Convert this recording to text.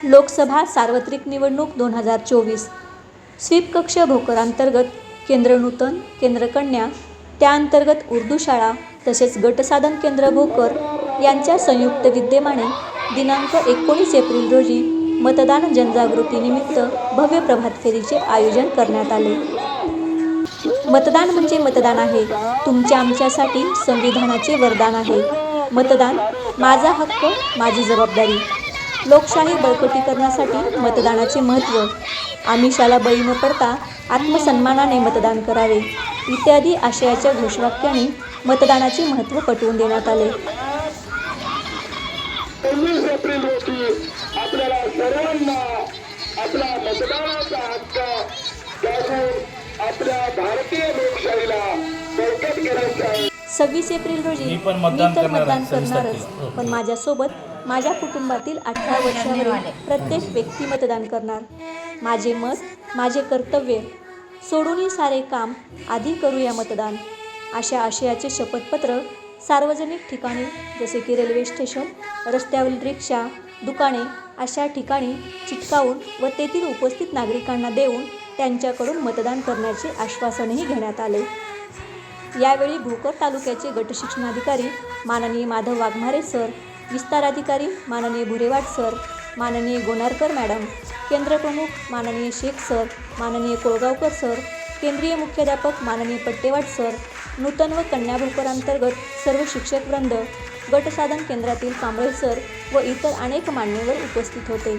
लोकसभा सार्वत्रिक निवडणूक दोन हजार चोवीस. स्वीप कक्ष भोकर अंतर्गत केंद्र नूतन केंद्रकन्या त्याअंतर्गत उर्दू शाळा तसेच गटसाधन केंद्र भोकर यांच्या संयुक्त विद्यमाने दिनांक एकोणीस एप्रिल रोजी मतदान जनजागृतीनिमित्त भव्य प्रभात फेरीचे आयोजन करण्यात आले. मतदान म्हणजे मतदान आहे. तुमच्या आमच्यासाठी संविधानाचे वरदान आहे. मतदान माझा हक्क माझी जबाबदारी. लोकशाही बळकटीकरणासाठी मतदानाचे महत्त्व आमिषाला बळी न पडता आत्मसन्मानाने मतदान करावे इत्यादी आशयाच्या घोषवाक्याने मतदानाचे महत्त्व पटवून देण्यात आले पंचवीस एप्रिल रोजी आपल्याला सर्वांना आपला मतदानाचा हक्क गाजवून आपल्या भारतीय लोकशाहीला बळकट करायचा आहे सव्वीस एप्रिल रोजी मी पण मी मतदान तर मतदान करणारच. पण माझ्यासोबत माझ्या कुटुंबातील अठरा वर्षावरील प्रत्येक व्यक्ती मतदान करणार. माझे मत माझे कर्तव्य सोडूनही सारे काम आधी करूया मतदान. अशा आशयाचे शपथपत्र सार्वजनिक ठिकाणी जसे की रेल्वे स्टेशन रस्त्यावरील रिक्षा दुकाने अशा ठिकाणी चिटकावून व तेथील उपस्थित नागरिकांना देऊन त्यांच्याकडून मतदान करण्याचे आश्वासनही घेण्यात आले. यावेळी भोकर तालुक्याचे गटशिक्षणाधिकारी माननीय माधव वाघमारे सर विस्तार अधिकारी माननीय भुरेवाट सर माननीय गोनारकर मॅडम केंद्रप्रमुख माननीय शेख सर माननीय कोळगावकर सर केंद्रीय मुख्याध्यापक माननीय पट्टेवाट सर नूतन व कन्याभोकरांतर्गत सर्व अंतर्गत सर्व गटसाधन केंद्रातील कांबळे सर व इतर अनेक मान्यवर उपस्थित होते.